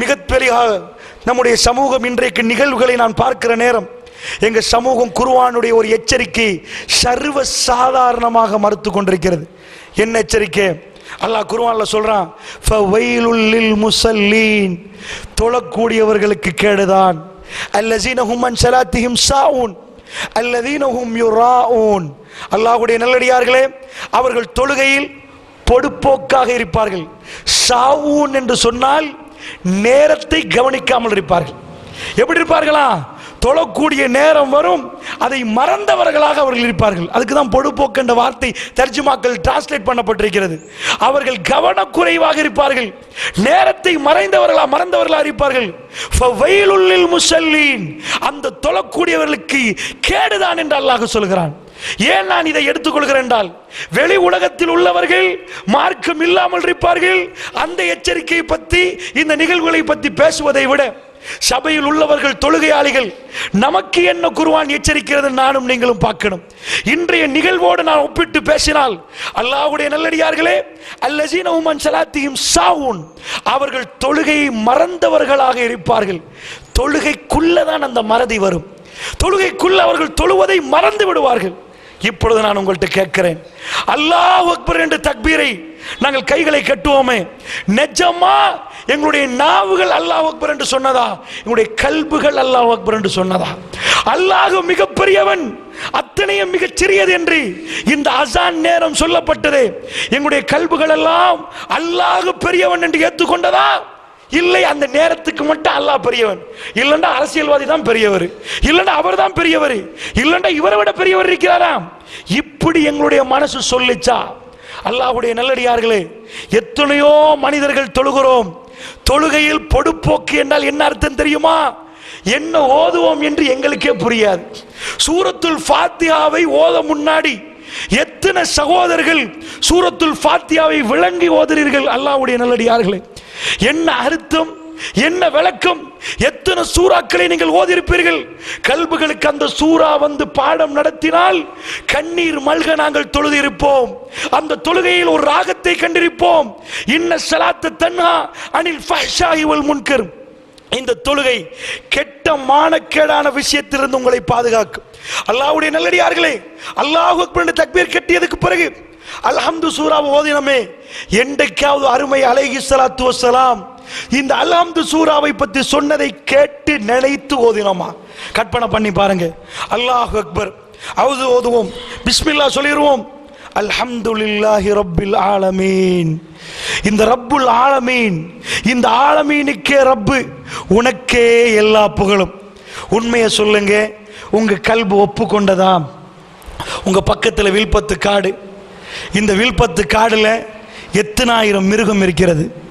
மிகப்பெரிய நம்முடைய சமூகம் இன்றைக்கு நிகழ்வுகளை நான் பார்க்கிற நேரம் எங்க சமூகம் குருவானுடைய ஒரு எச்சரிக்கை சர்வ சாதாரணமாக மறுத்து கொண்டிருக்கிறது. என்ன எச்சரிக்கை? அல்லாஹ் குருவான்ல சொல்றான் முசல்லீன். தொழக்கூடியவர்களுக்கு கேடுதான். அல்லசீனஹும் அன் ஸலாத்திஹிம் சாஊன் அல்லதீன ஹும் யுராஊன். அல்லாஹ்வுடைய நல்லடியார்களே அவர்கள் தொழுகையில் பொடுப்போக்காக இருப்பார்கள். சாவூன் என்று சொன்னால் நேரத்தை கவனிக்காமல் இருப்பார்கள். எப்படி இருப்பார்களா? தொழக்கூடிய நேரம் வரும் அதை மறந்தவர்களாக அவர்கள் இருப்பார்கள். அதுக்கு தான் பொழுப்போக்கு என்ற வார்த்தை தர்ஜுமாக்கள் டிரான்ஸ்லேட் பண்ணப்பட்டிருக்கிறது. அவர்கள் கவனக்குறைவாக இருப்பார்கள். நேரத்தை மறைந்தவர்களா மறந்தவர்களா இருப்பார்கள். முசல்லீன் அந்த தொழக்கூடியவர்களுக்கு கேடுதான் என்று அல்லாஹ் சொல்கிறான். ஏன் நான் இதை எடுத்துக்கொள்கிறேன் என்றால் வெளி உலகத்தில் உள்ளவர்கள் மார்க்கம் இல்லாமல் இருப்பார்கள். அந்த எச்சரிக்கையை பற்றி இந்த நிகழ்வுகளை பற்றி பேசுவதை விட சபையில் உள்ளவர்கள் தொழுகையாளிகள் நமக்கு என்ன குருவான் எச்சரிக்கிறது நானும் நீங்களும் பார்க்கணும். இன்றைய நிகழ்வோடு நான் ஒப்பிட்டு பேசினால் அல்லாஹ்வுடைய நல்லடியார்களே அல்லசீன உமன் சலாத்தியும் சாவுன் அவர்கள் தொழுகையை மறந்தவர்களாக இருப்பார்கள். தொழுகைக்குள்ளதான் அந்த மறதி வரும். தொழுகைக்குள்ள அவர்கள் தொழுவதை மறந்து விடுவார்கள். இப்பொழுது நான் உங்கள்கிட்ட கேட்கிறேன். அல்லாஹ் அக்பர் என்று தக்பீரை நாங்கள் கைகளை கட்டுவோமே. நிஜமா எங்களுடைய நாவுகள் அல்லாஹ் அக்பர் என்று சொன்னதா? எங்களுடைய கல்புகள் அல்லாஹ் அக்பர் என்று சொன்னதா? அல்லாஹ் மிகப்பெரியவன் அத்தனையும் மிகச் சிறியது என்று இந்த அசான் நேரம் சொல்லப்பட்டது. எங்களுடைய கல்புகள் எல்லாம் அல்லாஹ் பெரியவன் என்று ஏற்றுக்கொண்டதா? இல்லை அந்த நேரத்துக்கு மட்டும் அல்லாஹ் பெரியவன். இல்லைண்டா அரசியல்வாதி தான் பெரியவர். இல்லைண்டா அவர் தான் பெரியவர். இல்லைண்டா இவரை விட பெரியவர் இருக்கிறாராம். இப்படி எங்களுடைய மனசு சொல்லிச்சா அல்லாஹ்வுடைய நல்லடியார்களே எத்தனையோ மனிதர்கள் தொழுகிறோம். தொழுகையில் பொடுப்போக்கு என்றால் என்ன அர்த்தம் தெரியுமா? என்ன ஓதுவோம் என்று எங்களுக்கே புரியாது. சூரத்துல் ஃபாத்தியாவை ஓத முன்னாடி எத்தனை சகோதரர்கள் சூரத்துல் ஃபாத்தியாவை விளங்கி ஓதுறீர்கள் அல்லாஹ்வுடைய நல்லடியார்களே. என்ன அர்த்தம்? என்ன விளக்கம்? எத்தனை சூறாக்களை நீங்கள் ஓதியிருப்பீர்கள்? கல்புகளுக்கு அந்த சூறா வந்து பாடம் நடத்தினால் கண்ணீர் மல்க நாங்கள் தொழுதிருப்போம். அந்த தொழுகையில் ஒரு ராகத்தை கண்டிருப்போம். இன்ன சலாத்து தன்ஹா அனில் ஃபஹ்ஷாஹிவல் முன்கர். இந்த தொழுகை கெட்ட மானக்கேடான விஷயத்திலிருந்து உங்களை பாதுகாக்கும். அல்லாஹ்வுடைய நல்லடியார்களே அல்லாஹ் அக்பர் தக்பீர் கட்டியதுக்கு பிறகு அல்ஹம்து சூராவை ஓதினமே என்றைக்காவது அருமை அலைஹி சலாத்து வசலாம் இந்த அல்ஹம்து சூறாவை பற்றி சொன்னதை கேட்டு நினைத்து ஓதினோமா? கற்பனை பண்ணி பாருங்க. அல்லாஹ் அக்பர். அவுது ஓதுவோம். பிஸ்மில்லா சொல்லிடுவோம் அல்ஹம்துலில்லாஹி ரப்பில் ஆலமீன். இந்த ரப்புல் ஆலமீன் இந்த ஆலமீனுக்கே ரப்பு உனக்கே எல்லா புகழும். உண்மையை சொல்லுங்க. உங்க கல்பு ஒப்புக்கொண்டதாம். உங்க பக்கத்தில் வில்பத்து காடு. இந்த வில்பத்து காடில் எத்தனாயிரம் மிருகம் இருக்கிறது?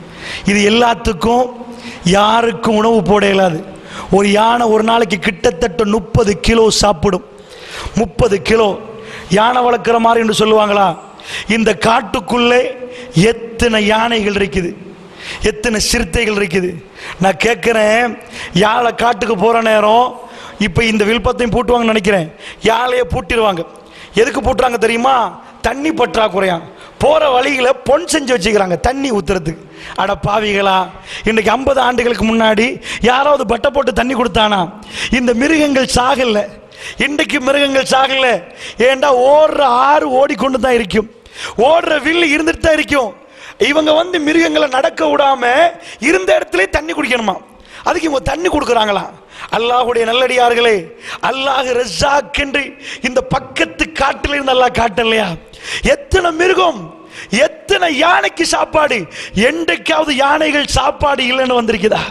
இது எல்லாத்துக்கும் யாருக்கும் உணவு போட இயலாது. ஒரு யானை ஒரு நாளைக்கு கிட்டத்தட்ட முப்பது கிலோ சாப்பிடும். முப்பது கிலோ. யானை வளர்க்குற மாதிரி என்று சொல்லுவாங்களா? இந்த காட்டுக்குள்ளே எத்தனை யானைகள் இருக்குது? எத்தனை சிறுத்தைகள் இருக்குது? நான் கேட்குறேன் யாழை காட்டுக்கு போகிற நேரம் இப்போ இந்த வில்பத்தையும் பூட்டுவாங்கன்னு நினைக்கிறேன். யாழையை பூட்டிடுவாங்க. எதுக்கு பூட்டுறாங்க தெரியுமா? தண்ணி பற்றாக்குறையா? போகிற வழியில் பொன் செஞ்சு வச்சுக்கிறாங்க தண்ணி ஊத்துறதுக்கு. அட பாவிகளா இன்னைக்கு ஐம்பது ஆண்டுகளுக்கு முன்னாடி யாராவது பட்டை போட்டு தண்ணி கொடுத்தானா? இந்த மிருகங்கள் சாகல. இன்றைக்கு மிருகங்கள் சாகல. ஏண்டா ஓடுற ஆறு ஓடிக்கொண்டு தான் இருக்கும். ஓடுற வில்லு இருந்துட்டு தான் இருக்கும். இவங்க வந்து மிருகங்களை நடக்க விடாம இருந்த இடத்துல தண்ணி குடிக்கணுமா? அதுக்கு இவங்க தண்ணி கொடுக்குறாங்களா? அல்லாஹுடைய நல்லடியார்களே அல்லாஹ் ரஸாக் என்று இந்த பக்கத்து காட்டில் இருந்து அல்லாஹ் காட்டலையா? எத்தனை மிருகம் எத்தனை யானைக்கு சாப்பாடு என்றைக்காவது யானைகள் சாப்பாடு இல்லைன்னு வந்திருக்குதா?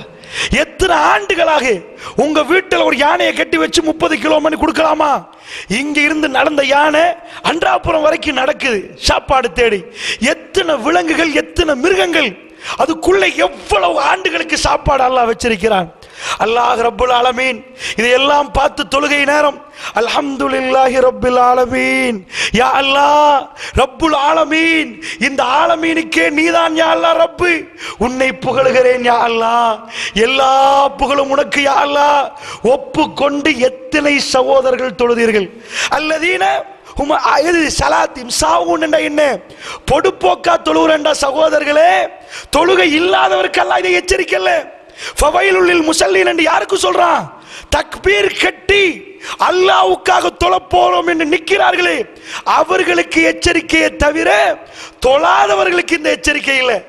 எத்தனை ஆண்டுகளாக உங்க வீட்டில் ஒரு யானையை கட்டி வச்சு முப்பது கிலோ மணி கொடுக்கலாமா? இங்க இருந்து நடந்த யானை அன்றாபுரம் வரைக்கும் நடக்குது சாப்பாடு தேடி. எத்தனை விலங்குகள் எத்தனை மிருகங்கள் அதுக்குள்ள எவ்வளவு ஆண்டுகளுக்கு சாப்பாடு அல்லாஹ் வச்சிருக்கிறான்? அல்லாஹ் ரப்புல் ஆலமீன் இதையெல்லாம் பார்த்து தொழுகை நேரம். அல்ஹம்துலில்லாஹி ரப்பில் ஆலமீன். யா அல்லாஹ் ரப்புல் ஆலமீன் இந்த ஆலமீனுக்கே நீதான் யா அல்லாஹ் ரப்பு. உன்னை புகழுகிறேன் யா அல்லாஹ். எல்லா புகழும் உனக்கு யா அல்லாஹ். ஒப்புக்கொண்டு எத்தனை சகோதரர்கள் தொழுதீர்கள்? அல்லதீன உம இது சலாத்திம் சாவுண்டா என்ன? பொடுப்போக்கா தொழுகிறேன்டா சகோதரர்களே. தொழுகை இல்லாதவருக்கெல்லாம் இதை எச்சரிக்கல ஃபவைலுள்ளில் முசல்லீன் என்று யாருக்கு சொல்றான்? தக்பீர் கட்டி அல்லாவுக்காக தொழப் போறோம் என்று நிற்கிறார்களே. அவர்களுக்கு எச்சரிக்கையை தவிர தொழாதவர்களுக்கு இந்த எச்சரிக்கை இல்லை.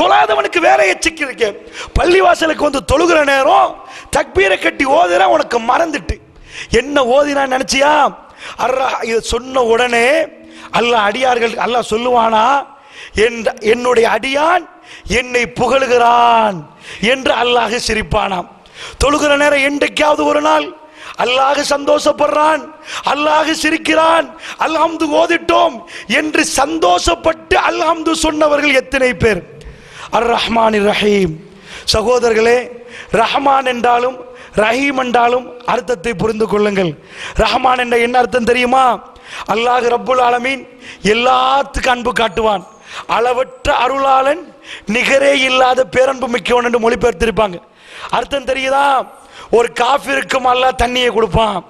தொழாதவனுக்கு வேற எச்சரிக்கை இருக்கு. பள்ளிவாசலுக்கு வந்து தொழுகிற நேரம் தக்பீரை கட்டி ஓதுற உனக்கு மறந்துட்டு. என்ன ஓதினா நினைச்சியா? அர்ரா இது சொன்ன உடனே அல்லாஹ் அடியார்கள் அல்லாஹ் சொல்லுவானா என்னுடைய அடியான் என்னை புகழுகிறான் என்று அல்லாஹ் சிரிப்பானாம். தொழுகிற நேரம் என்றைக்காவது ஒரு நாள் அல்லாஹ் சந்தோஷப்படுறான் அல்லாஹ் சிரிக்கிறான் அல்ஹம்து ஓதிட்டோம் என்று சந்தோஷப்பட்டு அல்ஹம்து சொன்னவர்கள் எத்தனை பேர்? அர் ரஹ்மான் ரஹீம். சகோதரர்களே ரஹ்மான் என்றாலும் ரஹீம் என்றாலும் அர்த்தத்தை புரிந்து கொள்ளுங்கள். ரஹ்மான் என்ற என்ன அர்த்தம் தெரியுமா? அல்லாஹ் ரப்புல் ஆலமீன் எல்லாத்துக்கும் அன்பு காட்டுவான். அளவற்ற அருளாளன் நிகரே இல்லாத பேரன்பு மிக்கவன் என்று மொழிபெயர்த்திருப்பாங்க. அர்த்தம் தெரியுதா? ஒரு காஃபிருக்கும் அல்லாஹ் தண்ணியை கொடுப்பான்.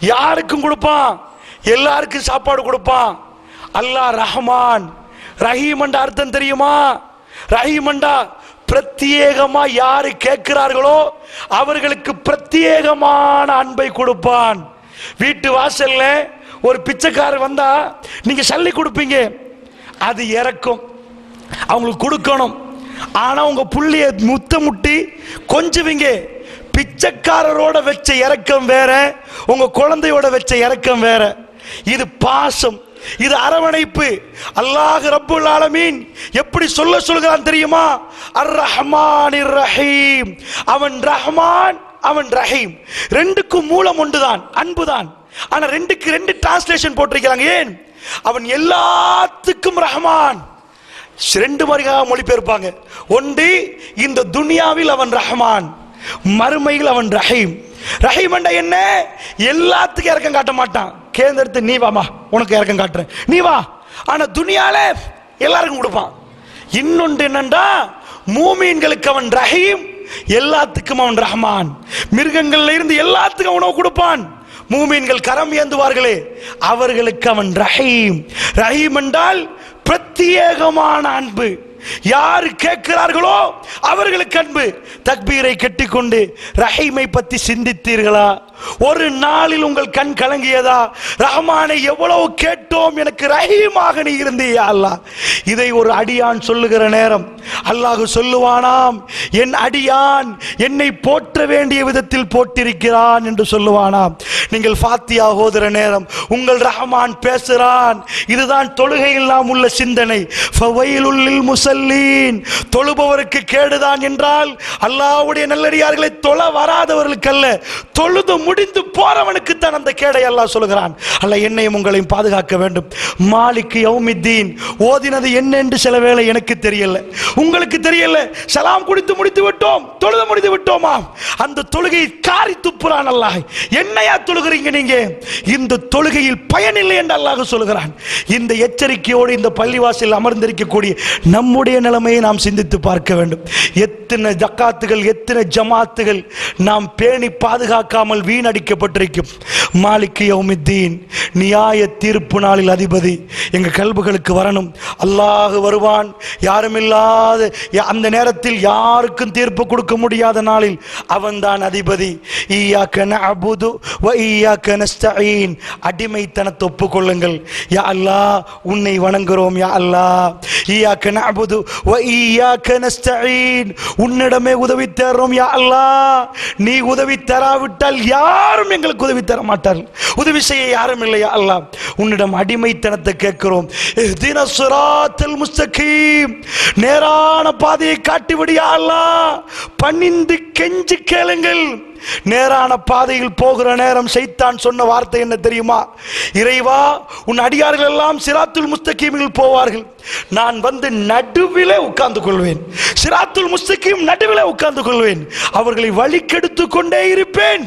யாருக்கும் கொடுப்பான்? எல்லாருக்கும் சாப்பாடு கொடுப்பான். அல்லாஹ் ரஹ்மான். ரஹீம் என்ற அர்த்தம் தெரியுமா? ரஹீம் என்றா பிரத்யேகமா யாரு கேட்கிறார்களோ அவர்களுக்கு பிரத்யேகமான அன்பை கொடுப்பான். வீட்டு வாசல்ல ஒரு பிச்சைக்காரர் வந்தா நீங்க சல்லி கொடுப்பீங்க. அது இறக்கும். அவங்களுக்கு கொடுக்கணும். ஆனா உங்க புள்ளிய முத்த முட்டி கொஞ்சுவீங்க. பிச்சைக்காரரோட வச்ச இறக்கம் வேற உங்க குழந்தையோட வச்ச இறக்கம் வேற. இது பாசம். இது அரவணைப்பு. அல்லாஹ் ரப்புல் ஆலமீன் எப்படி சொல்ல சொல்கிறான் தெரியுமா? அர் ரஹ்மான் ரஹீம். அவன் ரஹ்மான் அவன் ரஹீம். ரெண்டுக்கும் மூலம் ஒன்றுதான் அன்புதான். ஆனா ரெண்டுக்கு ரெண்டு டிரான்ஸ்லேஷன் போட்டிருக்கிறாங்க. ஏன்? அவன் எல்லாத்துக்கும் ரஹ்மான். ரெண்டு மாதிரியாக மொழிபெயர்ப்பாங்க. ஒன்று இந்த துனியாவில் அவன் ரஹ்மான். மறுமையில் அவன் ரஹீம். ரஹீம் என்ன? எல்லாத்துக்கும் இறக்கம் காட்ட மாட்டான். கேந்தெடுத்து நீ வாமா உனக்கு இறக்கம் காட்டுறேன். நீ வா. ஆனா துணியால எல்லாருக்கும் கொடுப்பான். இன்னொன்று என்னண்டா? மூமீன்களுக்கு அவன் ரஹீம் எல்லாத்துக்கும் அவன் ரஹ்மான். மிருகங்கள்ல இருந்து எல்லாத்துக்கும் உணவு கொடுப்பான். மூமீன்கள் கரம் ஏந்துவார்களே அவர்களுக்கு அவன் ரஹீம். ரஹீம் என்றால் பிரத்யேகமான அன்பு. யார் கேட்கிறார்களோ அவர்களுக்கு அன்பு. தக்பீரை கட்டிக்கொண்டு ரஹீமை பத்தி சிந்தித்தீர்களா? ஒரு நாளில் உங்கள் கண் கலங்கியதா? ரஹ்மானை எவ்வளவு கேட்டோம்? எனக்கு ரஹீமாக நீ இருந்தியா அல்லா? இதை ஒரு அடியான் சொல்லுகிற நேரம். அல்லாஹு சொல்லுவானாம் என் அடியான் என்னை போற்ற வேண்டிய விதத்தில் போட்டிருக்கிறான் என்று சொல்லுவானாம். நீங்கள் ஃபாத்தியா ஓதுற நேரம் உங்கள் ரஹ்மான் பேசுறான். இதுதான் தொழுகையில் நாம் உள்ள சிந்தனை. ஃபவைலுல்லில் முசல்லீன். தொழுபவருக்கு கேடுதான் என்றால் அல்லாஹ்வுடைய நல்லடியார்களை தொழ வராதவர்களுக்கு அல்ல தொழுதும் முடிந்து போறவனுக்கு தான் அந்த கேடை எல்லாம் சொல்லுகிறான். அல்ல என்னையும் உங்களையும் பாதுகாக்க வேண்டும். மாலிக்கு யௌமித்தீன் ஓதினது என்ன என்று சில வேளை எனக்கு தெரியல. உங்களுக்கு தெரியல சலாம் குடித்து முடித்து விட்டோம் தொழுது முடித்து விட்டோமா அந்த தொழுகையை காரி துப்புறான் அல்லாஹ். என்னையா தொழுகிறீங்க நீங்க? இந்த தொழுகையில் பயனில்லை என்று அல்லாஹ் சொல்லுகிறான். இந்த எச்சரிக்கையோடு இந்த பள்ளிவாசல் அமர்ந்திருக்கக்கூடிய நம்முடைய நிலைமையை நாம் சிந்தித்து பார்க்க வேண்டும். எத்தனை ஜக்காத்துகள் எத்தனை ஜமாத்துகள் நாம் பேணி பாதுகாக்காமல் வீணடிக்கப்பட்டிருக்கும். மாலிக்கு யௌமித்தீன் நியாய தீர்ப்பு நாளில் அதிபதி எங்கள் கல்புகளுக்கு வரணும். அல்லாஹ் வருவான். யாருமில்லாத யா- அந்த நேரத்தில் யாருக்கும் தீர்ப்பு கொடுக்க முடியாத நாளில் அவன்தான் அதிபதி. ஈயாக்க அபுது வ ஈயாக்க நஸ்தஈன். அடிமைத்தனத்தை ஒப்புக்கொள்ளுங்கள். யா அல்லா உன்னை வணங்குகிறோம் யா அல்லா ஈயாக்க நஅபுது வ ஈயாக்க நஸ்தஈன். உன்னிடமே உதவி தேடுறோம் யா அல்லா நீ உதவி தராவிட்டால் யா யாரும் எங்களுக்கு உதவி தர மாட்டார்கள். உதவி செய்ய யாரும் இல்லையா அல்ல உன்னிடம் அடிமைத்தனத்தை கேட்கிறோம். தினசுராத்தில் சிராத்தல் முஸ்தகீம். நேரான பாதையை காட்டிவிடியா அல்ல பணிந்து கெஞ்சி கேளுங்கள். நேரான பாதையில் போகிற நேரம் சைத்தான் சொன்ன வார்த்தை என்ன தெரியுமா? இறைவா உன் அடியார்கள் எல்லாம் சிராத்துல் முஸ்தகீமில் போவார்கள். நான் வந்து நடுவிலே உட்கார்ந்து கொள்வேன் சிராத்துல் முஸ்தகீம் நடுவிலே உட்கார்ந்து கொள்வேன் அவர்களை வழிக்கெடுத்து கொண்டே இருப்பேன்.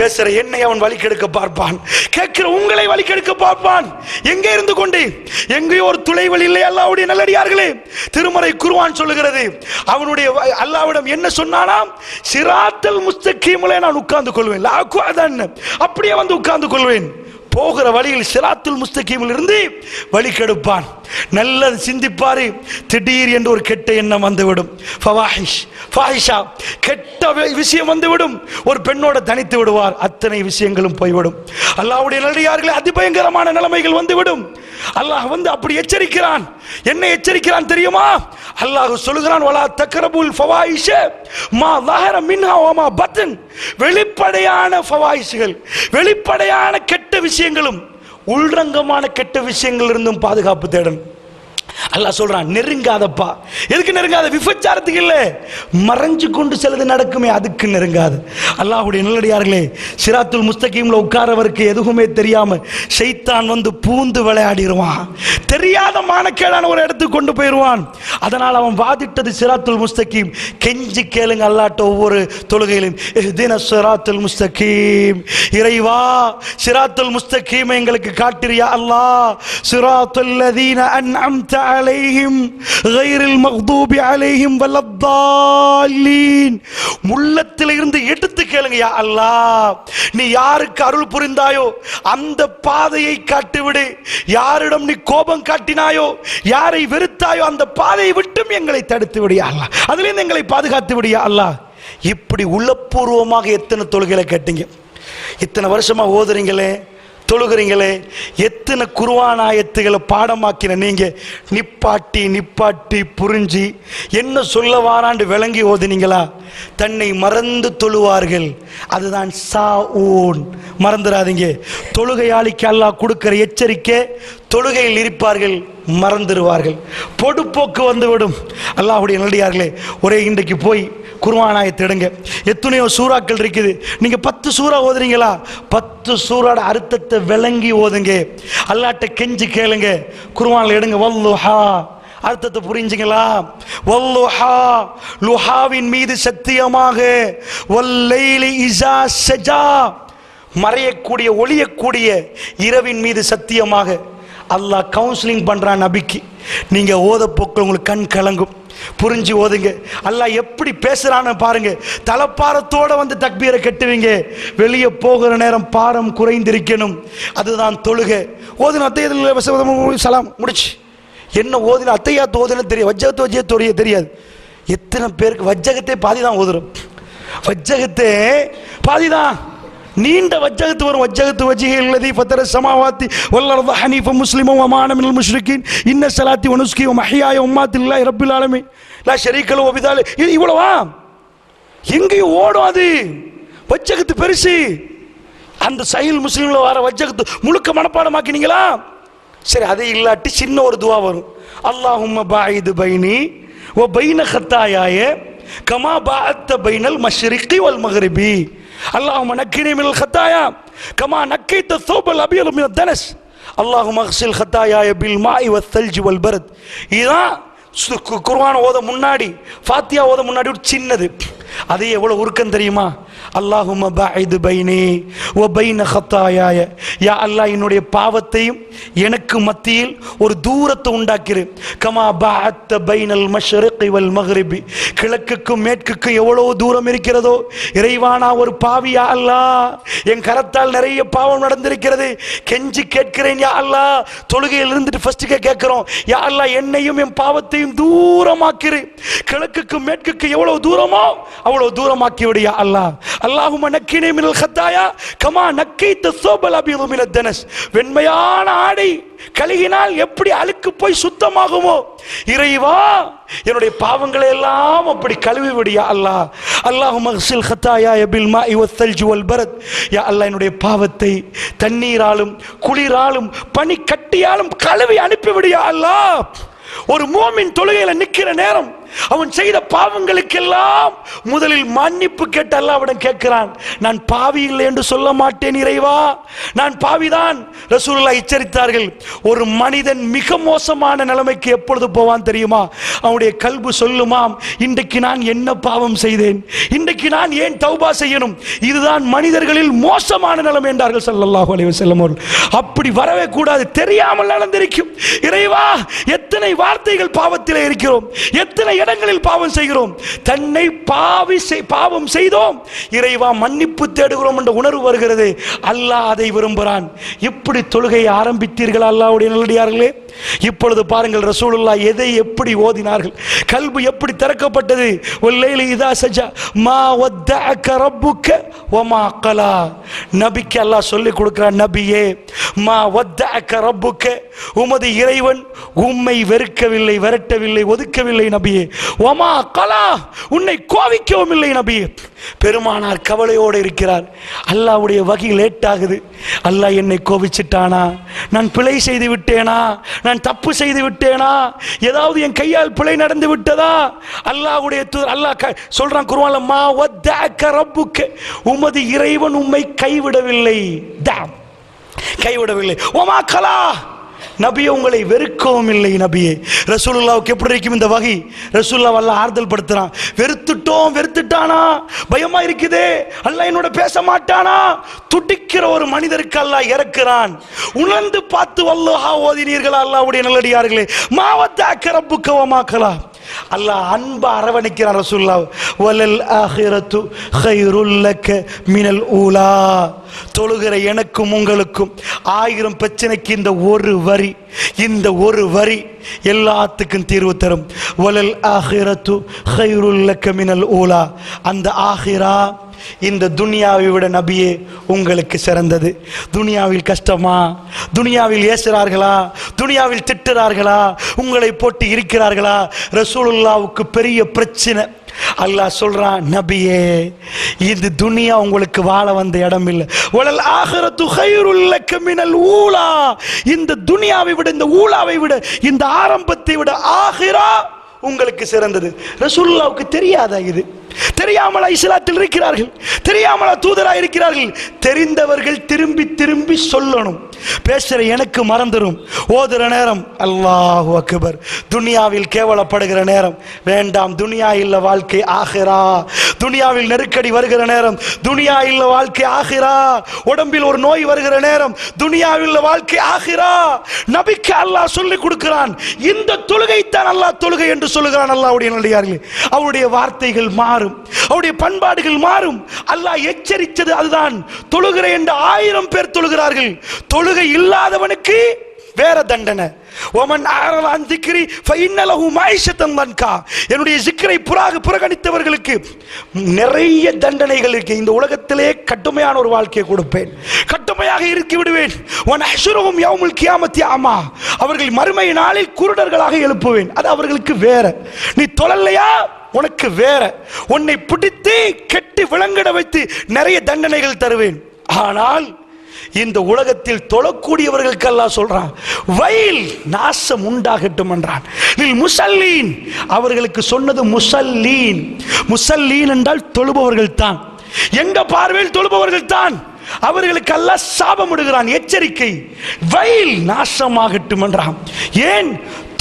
பேசுற என்னை அவன் வழிக்கெடுக்க பார்ப்பான். கேட்கிற உங்களை வழிக்கெடுக்க பார்ப்பான். எங்கே இருந்து கொண்டு? எங்கேயோ ஒரு துளைவல் இல்லை அல்லாவுடைய நல்லடியார்களே. திருமறை குருவான் சொல்லுகிறது. அவனுடைய வ- அல்லாவிடம் என்ன சொன்னானாம் சிராத்தல் முஸ்தகீமுல நான் உட்கார்ந்து கொள்வேன். லா அப்படியே வந்து உட்கார்ந்து கொள்வேன். போகிற வழியில் சிராத்துல் முஸ்தகீமில் இருந்து வழி கெடுப்பான் நல்லது சிந்திப்பாரு. திடீர் என்று ஒரு கெட்ட எண்ணம் வந்துவிடும். ஃபவாஹிஷ். ஃபாஹிஷா கெட்ட விஷயம் வந்துவிடும். ஒரு பெண்ணோட தனித்து விடுவார். அத்தனை விஷயங்களும் போய்விடும். அல்லாவுடைய நல்லடியார்களே அதிபயங்கரமான நிலைமைகள் வந்துவிடும். அல்லாஹ் வந்து அப்படி எச்சரிக்கிறான். என்ன எச்சரிக்கிறான் தெரியுமா? அல்லாஹ் சொல்லுகிறான் வலா தக்கரபுல் ஃபவாயிஷ மா லஹர மின்ஹா ஓமா பத்தன் வெளிப்படையான ஃபவாயிஷ்கள் வெளிப்படையான கெட்ட விஷயங்களும் உள்ரங்கமான கெட்ட விஷயங்கள் இருந்தும் பாதுகாப்பு தேடணும். அல்லாஹ் சொல்றான் நெருங்காதப்பா. எதுக்கு நெருங்காத? விபச்சாரத்துக்கு இல்லை. மறைஞ்சு கொண்டு சிலது நடக்குமே அதுக்கு நெருங்காது. அல்லாஹுடைய நல்லடியார்களே சிராத்துல் முஸ்தகீம்ல உட்காரவருக்கு எதுவுமே தெரியாம சைத்தான் வந்து பூந்து விளையாடிடுவான் தெரியாத மானக்கேடான ஒரு இடத்துக்கு கொண்டு போயிடுவான் அதனால் அவன் வாதிட்டது சிராத்துல் முஸ்தகீம். கெஞ்சி கேளுங்க அல்லாட்ட ஒவ்வொரு தொழுகையிலும். தின சிராத்துல் முஸ்தகீம். இறைவா சிராத்துல் முஸ்தகீம் எங்களுக்கு காட்டிரியா அல்லாஹ். சிராத்துல் லதீன அன்அம்த அலைஹிம் கைரில் மக்தூபி அலைஹிம் வலத்தாலீன் முள்ளத்தில் எடுத்து கேளுங்க யா அல்லாஹ். நீ யாருக்கு அருள் புரிந்தாயோ அந்த பாதையை காட்டிவிடு. யாரிடம் நீ கோபம் காட்டினாயோ யாரை வெறுத்தாயோ அந்த பாதையை விட்டும் எங்களை தடுத்து விடியா அல்லாஹ். அதிலிருந்து எங்களை பாதுகாத்து விடியா அல்லாஹ். இப்படி உள்ளபூர்வமாக எத்தனை தொழுகைகளை கேட்டீங்க? இத்தனை வருஷமா ஓதுறீங்களே? தொழுகிறீங்களே? எத்தனை குருவான ஆயத்துகளை பாடமாக்கின நீங்க? நிப்பாட்டி நிப்பாட்டி புரிஞ்சு. என்ன சொல்ல வாராண்டு விளங்கி ஓதுனீங்களா? தன்னை மறந்து தொழுவார்கள். அதுதான் சா ஊன் மறந்துடாதீங்க தொழுகையாளிக்கு அல்லாஹ் கொடுக்கிற எச்சரிக்கை தொழுகையில் இருப்பார்கள் மறந்துடுவார்கள். பொடுப்போக்கு வந்துவிடும். அல்லாஹுடைய நல்லடியார்களே ஒரே இன்றைக்கு போய் குர்ஆனாயத்தை தேடுங்க. எத்தனையோ சூறாக்கள் இருக்குது. நீங்க பத்து சூறா ஓதுறீங்களா? பத்து சூறாட அர்த்தத்தை விளங்கி ஓதுங்க. அல்லாட்ட கெஞ்சி கேளுங்க. குர்ஆன்ல எடுங்க. வல்லுஹா. அர்த்தத்தை புரிஞ்சுங்களா? வல்லுஹா. லுஹாவின் மீது சத்தியமாக. வல்லைலி இஸா சஜா மறையக்கூடிய ஒளியக்கூடிய இரவின் மீது சத்தியமாக. அல்லாஹ் கவுன்சிலிங் பண்ணுறான் நபிக்கு. நீங்கள் ஓத போக்கு உங்களுக்கு கண் கலங்கும். புரிஞ்சு ஓதுங்க. அல்லாஹ் எப்படி பேசுகிறான்னு பாருங்க. தலப்பாரத்தோட வந்து தக்பீரை கட்டுவீங்க. வெளியே போகிற நேரம் பாரம் குறைந்திருக்கணும். அதுதான் தொழுகை. ஓதுன அத்தையத்தில் சலாம் முடிச்சு. என்ன ஓதின அத்தையா ஓதுன தெரியும் வஜ்ஜகத்து வஜ்ஜகத்து தெரியாது. எத்தனை பேருக்கு வஜ்ஜகத்தே பாதி தான் ஓதுறோம். வஜ்ஜகத்தே பாதி தான் நீண்ட வஜ்ஜகத்து வரும் வஜ்ஜகத்து வஜ்ஹி அல்லதி ஃபத்தர சமாவாத்தி வல்லரதா ஹனீஃப முஸ்லிமும் வ மினல் முஷ்ரிக்கின் இன்ன சலாத்தி வ மஹியாய வ மஹ்யாய ரப்பில் ஆலமீன். லா ஷரீக லஹு இது இவ்வளவா? எங்கேயும் ஓடும் அது. வஜ்ஜகத்து பெருசு. அந்த சைல் முஸ்லீமில் வர வஜ்ஜகத்து முழுக்க மனப்பாடமாக்கினீங்களா? சரி அது இல்லாட்டி சின்ன ஒரு துவா வரும். அல்லாஹும்ம பாயிது பைனி ஓ பைன ஹத்தாயாய கமா பாஅத்த பைனல் மஷ்ரிக்கி வல் மக்ரிபி அல்லாஹும்ம நக்கினி மினல் ஹத்தாயா கமா நக்கைத்த சோபல் அபியல் மின தனஸ் அல்லாஹும்ம அக்ஸில் ஹத்தாயா பில் மாஇ வத் தல்ஜி வல் பரத் இதுதான் சு- கு- குர்ஆன் ஓத முன்னாடி ஃபாத்தியா ஓத முன்னாடி ஒரு சின்னது. அது எவ்வளவு உருக்கம் தெரியுமா? அல்லாஹும் பாயிது பைனே வ பைன ஹத்தாயாய யா அல்லாஹ் என்னுடைய பாவத்தையும் எனக்கு மத்தியில் ஒரு தூரத்தை உண்டாக்கிரு. கமா பாஅத்த பைனல் மஷ்ரிகி வல் கிழக்குக்கும் மேற்குக்கும் எவ்வளவு தூரம் இருக்கிறதோ இறைவானா ஒரு பாவியா அல்லாஹ். என் கரத்தால் நிறைய பாவம் நடந்திருக்கிறது. கெஞ்சி கேட்கிறேன் யா அல்லாஹ். தொழுகையில் இருந்துட்டு ஃபர்ஸ்ட்டுக்கே கேட்கிறோம் யா அல்லாஹ் என்னையும் என் பாவத்தையும் தூரமாக்கிரு. கிழக்குக்கும் மேற்குக்கு எவ்வளவு தூரமோ அவ்வளவு தூரமாக்கி விடு யா அல்லாஹ். அல்லாஹும்ம நக்கினே மினல் ஹத்தாயா கமா நக்கை சோபல் அபியது மினத் தனஸ். வெண்மையான ஆடை கழுகினால் எப்படி அழுக்கு போய் சுத்தமாகுமோ? இறைவா என்னுடைய பாவங்களை எல்லாம் அப்படி கழுவி விடியா அல்லாஹ். அல்லாஹு மஹ்சில் ஹத்தாயா பில் மாஇ வத்தல்ஜி வல் பரத். யா அல்லாஹ் என்னுடைய பாவத்தை தண்ணீராலும் குளிராலும் பனி கட்டியாலும் கழுவி அனுப்பி விடியா அல்லாஹ். ஒரு மோமின் தொழுகையில நிக்கிற நேரம் அவன் செய்த பாவங்களுக்கெல்லாம் முதலில் மன்னிப்பு கேட்டு அல்லாவிடம் கேட்கிறான். நான் பாவி இல்லை என்று சொல்ல மாட்டேன் இறைவா. நான் பாவிதான். ரசூலுல்லாஹ் எச்சரித்தார்கள். ஒரு மனிதன் மிக மோசமான நிலைமைக்கு எப்பொழுது போவான் தெரியுமா? அவனுடைய கல்பு சொல்லுமாம் இன்றைக்கு நான் என்ன பாவம் செய்தேன்? இன்றைக்கு நான் ஏன் தௌபா செய்யணும்? இதுதான் மனிதர்களில் மோசமான நிலைமை என்றார்கள் ஸல்லல்லாஹு அலைஹி வஸல்லம் அப்படி வரவே கூடாது. தெரியாமல் நடந்திருக்கும். இறைவா எத்தனை வார்த்தைகள் பாவத்திலே இருக்கிறோம்? எத்தனை இடங்களில் பாவம் செய்கிறோம். தன்னை பாவி செய்- பாவம் செய்தோம். இறைவா மன்னிப்பு தேடுகிறோம் என்ற உணர்வு வருகிறது. அல்லாஹ் அதை விரும்புகிறான். இப்படி தொழுகையை ஆரம்பித்தீர்கள் அல்லாவுடைய நல்லடியார்களே? இப்பொழுது பாருங்கள் ரசூலுல்லா எதை எப்படி ஓதினார்கள்? கல்பு எப்படி திறக்கப்பட்டது? ஒல்லையில் இதா சஜா மா ஒத்தக்க ரப்புக்க ஒமா கலா நபிக்கு அல்லாஹ் சொல்லி கொடுக்கிறான் நபியே மா ஒத்தக்க ரப்புக்க உமது இறைவன் உம்மை வெறுக்கவில்லை விரட்டவில்லை ஒதுக்கவில்லை நபியே. ஒமா கலா உன்னை கோவிக்கவும் இல்லை நபி. பெருமானார் கவலையோடு இருக்கிறார். அல்லாஹ்வுடைய வகை லேட் ஆகுது. அல்லாஹ் என்னை கோபிச்சிட்டானா நான் பிழை செய்து விட்டேனா? நான் தப்பு செய்து விட்டேனா? ஏதாவது என் கையால் பிழை நடந்து விட்டதா? அல்லாஹ்வுடைய தூதர் அல்லாஹ் க- சொல்றான் குர்ஆன்ல மா வத்தஅக ரப்புக்கு. உமது இறைவன் உம்மை கைவிடவில்லை. தாம் கைவிடவில்லை. ஒமா கலா நபியே உங்களை வெறுக்கவும் இல்லை நபியே. ரசூலுல்லாவுக்கு எப்படி இருக்கும் இந்த வகை? ரசூல்லா வல்ல ஆறுதல் படுத்துறான். வெறுத்துட்டோம் வெறுத்துட்டானா? பயமா இருக்குதே. அல்ல என்னோட பேச மாட்டானா? துடிக்கிற ஒரு மனிதருக்கு அல்லாஹ் இறக்குறான். உணர்ந்து பார்த்து வல்லோஹா ஓதினீர்கள் அல்லாவுடைய நல்லடியார்களே? மாவத்தை ரப்புக்க ஒமாக்கலா அல்லாஹ் அன்பா அரவணைக்கிறான் ரசூல்லா வலல் ஆஹிரத்து ஹைருல்லக்க மினல் ஊலா. தொழுகிற எனக்கும் உங்களுக்கும் ஆயிரம் பிரச்சனைக்கு இந்த ஒரு வரி இந்த ஒரு வரி எல்லாத்துக்கும் தீர்வு தரும். வலல் ஆஹிரத்து ஹைருல்லக்க மினல் ஊலா. அந்த ஆஹிரா இந்த துனியாவை விட நபியே உங்களுக்கு சிறந்தது. துனியாவில் கஷ்டமா? துனியாவில் ஏசுறார்களா? துனியாவில் திட்டுறார்களா? உங்களை போட்டு இருக்கிறார்களா? ரசூலுல்லாவுக்கு பெரிய பிரச்சனை. அல்லாஹ் சொல்றான் நபியே இது துனியா உங்களுக்கு வாழ வந்த இடம் இல்லை. வலல் ஆகிரத்து ஹைருல் மினல் ஊலா. இந்த துனியாவை விட இந்த ஊலாவை விட இந்த ஆரம்பத்தை விட ஆகிரா உங்களுக்கு சிறந்தது. ரசூல்லாவுக்கு தெரியாதா இது? தெரியாமலா இஸ்லாத்தில் இருக்கிறார்கள் தெரியாமலா தூதரா இருக்கிறார்கள். தெரிந்தவர்கள் திரும்பி திரும்பி சொல்லணும். பேசுற எனக்கு மறந்துடும் ஓதுற நேரம் அல்லாஹு அக்பர். துனியாவில் கேவலப்படுகிற நேரம். வேண்டாம் துனியா இல்ல வாழ்க்கை ஆகிறா துனியாவில் நெருக்கடி வருகிற நேரம். துனியா இல்ல வாழ்க்கை ஆகிறா உடம்பில் ஒரு நோய் வருகிற நேரம். துனியாவில் வாழ்க்கை ஆகிறா நபிக்கு அல்லாஹ் சொல்லி கொடுக்கிறான். இந்த தொழுகை தான் அல்லாஹ் தொழுகை என்று சொல்லுகிறான் அல்லாவுடைய நடிகார்கள் அவருடைய வார்த்தைகள் மாறும். அவருடைய பண்பாடுகள் மாறும். அல்லாஹ் எச்சரித்தது அதுதான். தொழுகிற என்று ஆயிரம் பேர் தொழுகிறார்கள். தொழுகை இல்லாதவனுக்கு வேற தண்டனை. ஒமன் ஆரலான் திக்ரி ஃபைன்னலஹு மாயிஷத்தன் வன்கா. என்னுடைய சிக்கரை புறாக புறக்கணித்தவர்களுக்கு நிறைய தண்டனைகள் இருக்கு. இந்த உலகத்திலே கட்டுமையான ஒரு வாழ்க்கையை கொடுப்பேன். கட்டுமையாக இருக்கி விடுவேன். ஒன் அசுரவும் யவுமுல் கியாமத்தி ஆமா அவர்கள் மறுமை நாளில் குருடர்களாக எழுப்புவேன். அது அவர்களுக்கு வேற. நீ தொழலையா? உனக்கு வேற. உன்னை பிடித்து கெட்டி விளங்கிட வைத்து நிறைய தண்டனைகள் தருவேன். ஆனால் இந்த உலகத்தில் தொழக்கூடியவர்களுக்கெல்லாம் சொல்றான் வயல் நாசம் உண்டாகட்டும் என்றான். முசல்லீன் அவர்களுக்கு சொன்னது முசல்லீன். முசல்லீன் என்றால் தொழுபவர்கள் தான் எங்க பார்வையில் தொழுபவர்கள் தான் அவர்களுக்கு அல்லாஹ் சாபமிடுகிறான். எச்சரிக்கை வயல் நாசமாகட்டும் என்றான். ஏன்?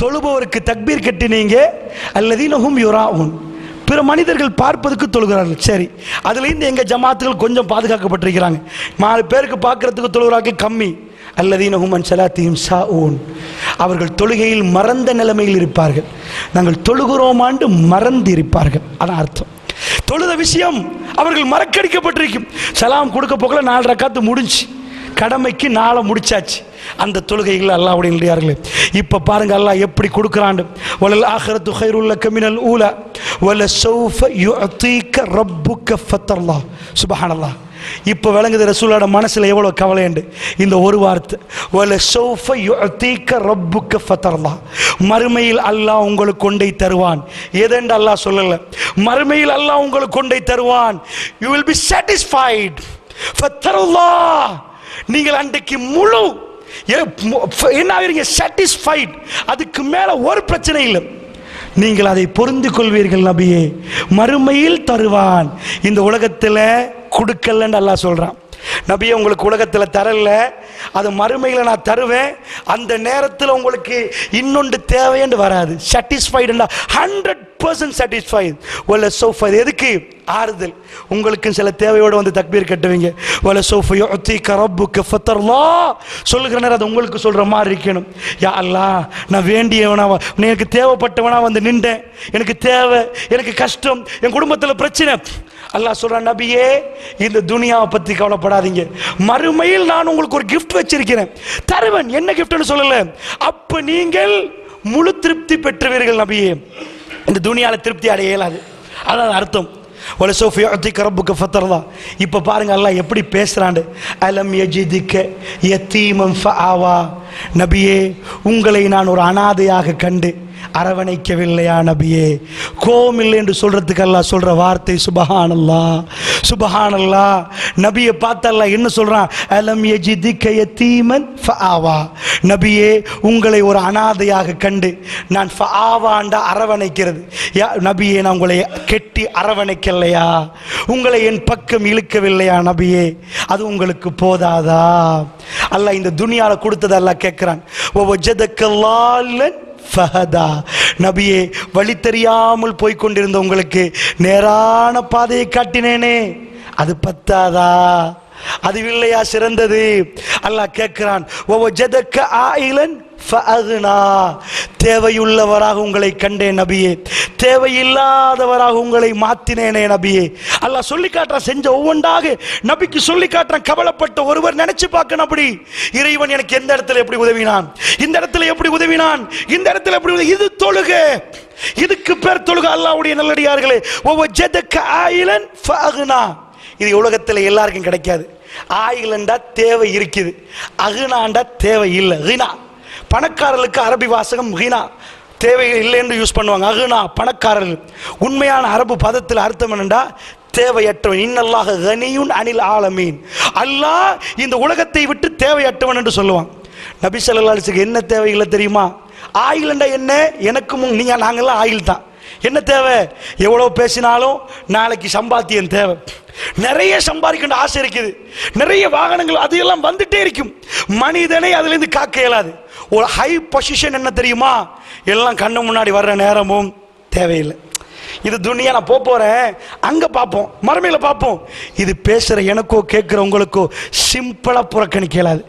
தொழுபவருக்கு தக்பீர் கட்டினீங்க அல்லதீனஹும் யுராவுன் பிற மனிதர்கள் பார்ப்பதுக்கு தொழுகிறார்கள். சரி அதுலேருந்து எங்கள் ஜமாத்துகள் கொஞ்சம் பாதுகாக்கப்பட்டிருக்கிறாங்க. நாலு பேருக்கு பார்க்கறதுக்கு தொழுகிறார்கள் கம்மி. அல்லதீன ஹுமன் சலாத்தியும் சாஊன் அவர்கள் தொழுகையில் மறந்த நிலைமையில் இருப்பார்கள். நாங்கள் தொழுகிறோமாண்டு மறந்து இருப்பார்கள். அதான் அர்த்தம். தொழுத விஷயம் அவர்கள் மறக்கடிக்கப்பட்டிருக்கும். சலாம் கொடுக்க போகல நாலு ரக்காத்து முடிஞ்சு. கடமைக்கு நாளை முடிச்சாச்சு. அந்த தொழுகைகள் அல்லாவுடைய இல்லையார்களே இப்போ பாருங்க அல்லாஹ் எப்படி கொடுக்குறாண்டு? வலல் ஆஹரத்து ஹைருல்ல கமினல் ஊல. வல சௌஃப யுஅத்தீக ரப்புக்க ஃபத்தல்லா சுபஹானல்லாஹ். இப்போ விளங்குது ரசூலோட மனசில் எவ்வளோ கவலைண்டு இந்த ஒரு வார்த்தை. ஒல சௌஃப யுத்தீக்க ரப்புக்க ஃபத்தர்லா. மறுமையில் அல்லாஹ் உங்களுக்கு கொண்டை தருவான். எதென்று அல்லாஹ் சொல்லலை. மறுமையில் அல்லாஹ் உங்களுக்கு கொண்டை தருவான். யூ வில் பி சாட்டிஸ்ஃபைட் ஃபத்தருல்லா நீங்கள் அன்றைக்கு முழு என்ன ஆகிறீங்க சாட்டிஸ்ஃபைட் அதுக்கு மேல ஒரு பிரச்சனை இல்லை. நீங்கள் அதை பொருந்து கொள்வீர்கள் நபியே. மறுமையில் தருவான். இந்த உலகத்தில் கொடுக்கலன்னு அல்லாஹ் சொல்கிறான் நபியே உங்களுக்கு உலகத்தில் தரல. அது மறுமையில் நான் தருவேன். அந்த நேரத்தில் உங்களுக்கு இன்னொன்று தேவைன்னு வராது. சாட்டிஸ்ஃபைடுன்னா ஹண்ட்ரட் பர்சன் சாட்டிஸ்ஃபைட் வல்ல சோஃபா எதுக்கு? ஆறுதல். உங்களுக்கும் சில தேவையோடு வந்து தக்பீர் கட்டுவீங்க. வல்ல சோஃபையோ ஒத்தி கரப்புக்கு ஃபத்தர்லா. சொல்லுகிற நேரம் அது உங்களுக்கு சொல்கிற மாதிரி இருக்கணும். யா அல்லா நான் வேண்டியவனா எனக்கு தேவைப்பட்டவனா வந்து நின்றேன். எனக்கு தேவை எனக்கு கஷ்டம் என் குடும்பத்தில் பிரச்சனை. அல்லாஹ் சொல்றான் நபியே இந்த துனியாவை பத்தி கவலைப்படாதீங்க. மறுமையில் நான் உங்களுக்கு ஒரு கிஃப்ட் வச்சிருக்கிறேன். தருவன். என்ன கிஃப்ட்னு சொல்லல. அப்ப நீங்கள் முழு திருப்தி பெற்றுவீர்கள் நபியே. இந்த துனியால திருப்தி அடைய இயலாது. அதான் அர்த்தம். ஒரு சோஃபி அத்திக்க ரப்புக்கு ஃபத்தர்லா இப்போ பாருங்க அல்லாஹ் எப்படி பேசுகிறாண்டு அலம் யஜிதிக்க ஃப ஆவா நபியே உங்களை நான் ஒரு அனாதையாக கண்டு அரவணைக்கவில்லையா நபியே? கோபம் இல்லை என்று சொல்றதுக்கு அல்லாஹ் சொல்ற வார்த்தை சுபஹானல்லா சுபஹானல்லா. நபியை பார்த்து என்ன சொல்றான்? அலம் எஜிதி கயத்தீமன் ஃபஆவா. நபியே உங்களை ஒரு அனாதையாக கண்டு நான் ஃபஆவாண்டா அரவணைக்கிறது. யா நபியே நான் உங்களை கெட்டி அரவணைக்கலையா? உங்களை என் பக்கம் இழுக்கவில்லையா நபியே? அது உங்களுக்கு போதாதா? அல்ல இந்த துனியால கொடுத்ததெல்லாம் அல்லாஹ் ஒவ்வொரு ஒவ்வொஜதக்கல்லாலன் ஃபஹதா. நபியே வழி தெரியாமல் போய்க் கொண்டிருந்த உங்களுக்கு நேரான பாதையை காட்டினேனே. அது பத்தாதா? அது இல்லையா சிறந்தது? அல்லாஹ் கேட்கிறான் ஒவ்வொஜதக்க ஆயிலன் தேவையுள்ளவராக உங்களை கண்டேன் நபியே. தேவையில்லாதவராக உங்களை மாத்தினேனே நபியே. அல்ல சொல்லி செஞ்ச ஒவ்வொன்றாக நபிக்கு சொல்லி காட்டுறான். கவலைப்பட்ட ஒருவர் நினைச்சு பார்க்கணும் அப்படி. இறைவன் எனக்கு எந்த இடத்துல எப்படி உதவினான்? இந்த இடத்துல எப்படி உதவினான்? இந்த இடத்துல எப்படி உதவி? இது தொழுக. இதுக்கு பேர் தொழுக அல்லாவுடைய நல்லடியார்களே. ஒவ்வொரு ஜெதக்க ஆயிலன் இது உலகத்தில் எல்லாருக்கும் கிடைக்காது. ஆயிலண்டா தேவை இருக்குது. அகுனாண்டா தேவை இல்லை. ஹினா. பணக்காரர்களுக்கு அரபி வாசகம் ஹீனா தேவை இல்லை என்று யூஸ் பண்ணுவாங்க. அகுனா பணக்காரர்கள். உண்மையான அரபு பதத்தில் அர்த்தம் என்னென்றா தேவையற்றவன் இன்னல்லாக கனியுன் அனில் ஆலமீன். அல்லாஹ் இந்த உலகத்தை விட்டு தேவையற்றவன் என்று சொல்லுவான். நபி ஸல்லல்லாஹு என்ன தேவை தெரியுமா? ஆயிலண்டா என்ன? எனக்கும் நீங்கள் நீங்க ஆயில் தான் என்ன தேவை? எவ்வளோ பேசினாலும் நாளைக்கு சம்பாத்தியம் தேவை. நிறைய சம்பாதிக்கின்ற ஆசை இருக்குது. நிறைய வாகனங்கள் அது எல்லாம் வந்துட்டே இருக்கும். மனிதனை அதுலேருந்து காக்க இயலாது. ஒரு ஹை பொசிஷன் என்ன தெரியுமா? எல்லாம் கண்ணு முன்னாடி வர்ற நேரமும் தேவையில்லை. இது துணியா நான் போக போறேன். அங்க பார்ப்போம் மறுமையில பார்ப்போம் இது பேசுற எனக்கோ கேட்கிற உங்களுக்கோ சிம்பிளா புறக்கணிக்க இயலாது.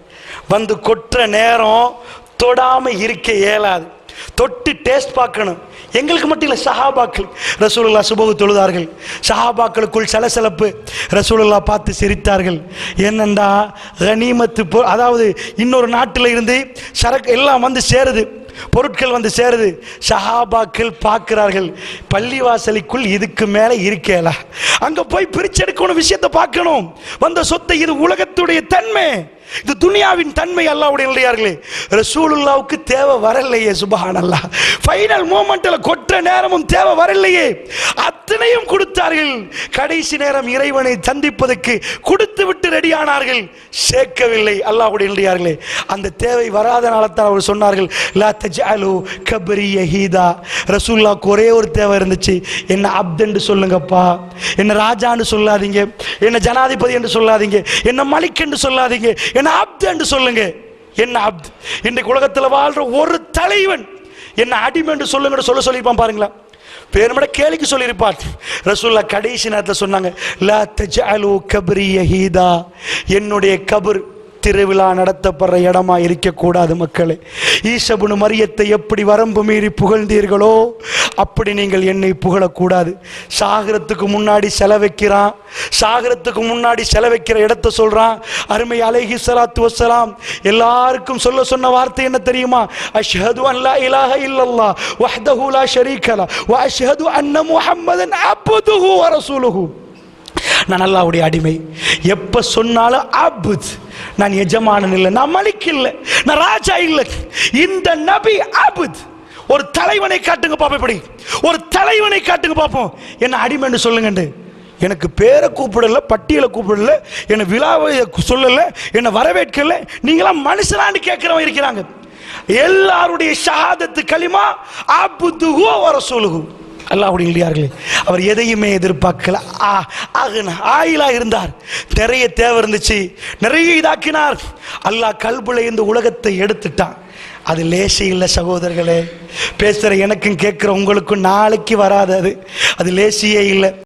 வந்து கொட்டுற நேரம் தொடாம இருக்க இயலாது. தொட்டு டேஸ்ட் பார்க்கணும். எங்களுக்கு மட்டும் இல்லை சஹாபாக்கள். ரசூலுல்லா சுபகு தொழுதார்கள். சஹாபாக்களுக்குள் சலசலப்பு. ரசூலுல்லா பார்த்து சிரித்தார்கள். என்னண்டா கனிமத்து பொ அதாவது இன்னொரு நாட்டில் இருந்து சரக்கு எல்லாம் வந்து சேருது. பொருட்கள் வந்து சேருது. சஹாபாக்கள் பார்க்கிறார்கள். பள்ளிவாசலுக்குள் இதுக்கு மேலே இருக்கேல. அங்கே போய் பிரிச்செடுக்கணும் விஷயத்தை பார்க்கணும். வந்த சொத்தை இது உலகத்துடைய தன்மை. இந்த துனியாவின் தன்மை அல்லாவுடைய இல்லையார்களே ரசூலுல்லாவுக்கு தேவை வரலையே சுபஹான் அல்லாஹ் ஃபைனல் மூமெண்ட்ல கொற்ற நேரமும் தேவை வரலையே. அத்தனையும் கொடுத்தார்கள். கடைசி நேரம் இறைவனை சந்திப்பதற்கு கொடுத்து விட்டு ரெடியானார்கள் சேர்க்கவில்லை அல்லாஹ்வுடைய இல்லையார்களே அந்த தேவை வராதனால தான் அவர் சொன்னார்கள் லா தஜாலு கபரி யஹீதா. ரசூலுல்லாவுக்கு ஒரே ஒரு தேவை இருந்துச்சு என்ன அப்தன்னு சொல்லுங்கப்பா. என்ன ராஜான்னு சொல்லாதீங்க. என்ன ஜனாதிபதி என்று சொல்லாதீங்க. என்ன மலிக் என்று சொல்லாதீங்க. என்ன அப்து என்று சொல்லுங்க. என்ன அப்து. இன்றைக்கு உலகத்தில் வாழ்ற ஒரு தலைவன் என்ன அடிமை என்று சொல்லுங்க சொல்ல சொல்லியிருப்பான் பாருங்களா. பேருமட கேளிக்கு சொல்லியிருப்பார். ரசூல்லா கடைசி நேரத்தில் சொன்னாங்க லா தஜாலு கபரி யஹீதா. என்னுடைய கபர் திருவிழா நடத்தப்படுற இடமா இருக்கக்கூடாது மக்களே. ஈசபுனு மரியத்தை எப்படி வரம்பு மீறி புகழ்ந்தீர்களோ அப்படி நீங்கள் என்னை புகழக்கூடாது. சாகரத்துக்கு முன்னாடி செலவைக்கிறான். சாகரத்துக்கு முன்னாடி செலவைக்கிற இடத்த சொல்கிறான் அருமை அலைஹி சலாத்து வசலாம் எல்லாருக்கும் சொல்ல சொன்ன வார்த்தை என்ன தெரியுமா? அஷ்ஹது அல்லா இலாஹ இல்லல்லா வஹ்தஹு லா ஷரீக வ அஷ்ஹது அன்ன முஹம்மதன் அப்துஹு வ ரசூலுஹு. நான் அல்லாவுடைய அடிமை. எப்ப சொன்னாலும் அபுத். நான் எஜமானன் இல்லை நான் மலிக் இல்லை நான் ராஜா இல்லை. இந்த நபி அபுத். ஒரு தலைவனை காட்டுங்க பாப்போம் இப்படி ஒரு தலைவனை காட்டுங்க பார்ப்போம் என்ன அடிமைன்னு சொல்லுங்கண்டு. எனக்கு பேரை கூப்பிடல பட்டியலை கூப்பிடல என்னை விழாவை சொல்லல என்னை வரவேற்கல. நீங்களாம் மனுஷனான்னு கேட்கிறவங்க இருக்கிறாங்க. எல்லாருடைய ஷஹாதத்து களிமா அபுத்துகோ வர சொல்லுகும் அல்லாஹுடைய இல்லையார்களே அவர் எதையுமே எதிர்பார்க்கல. ஆ ஆகுன ஆயிலாக இருந்தார். நிறைய தேவை இருந்துச்சு. நிறைய இதாக்கினார். அல்லாஹ் கல்புல இந்த உலகத்தை எடுத்துட்டான். அது லேசே இல்லை சகோதரர்களே. பேசுகிற எனக்கும் கேட்குற உங்களுக்கும் நாளைக்கு வராது அது. அது லேசியே இல்லை.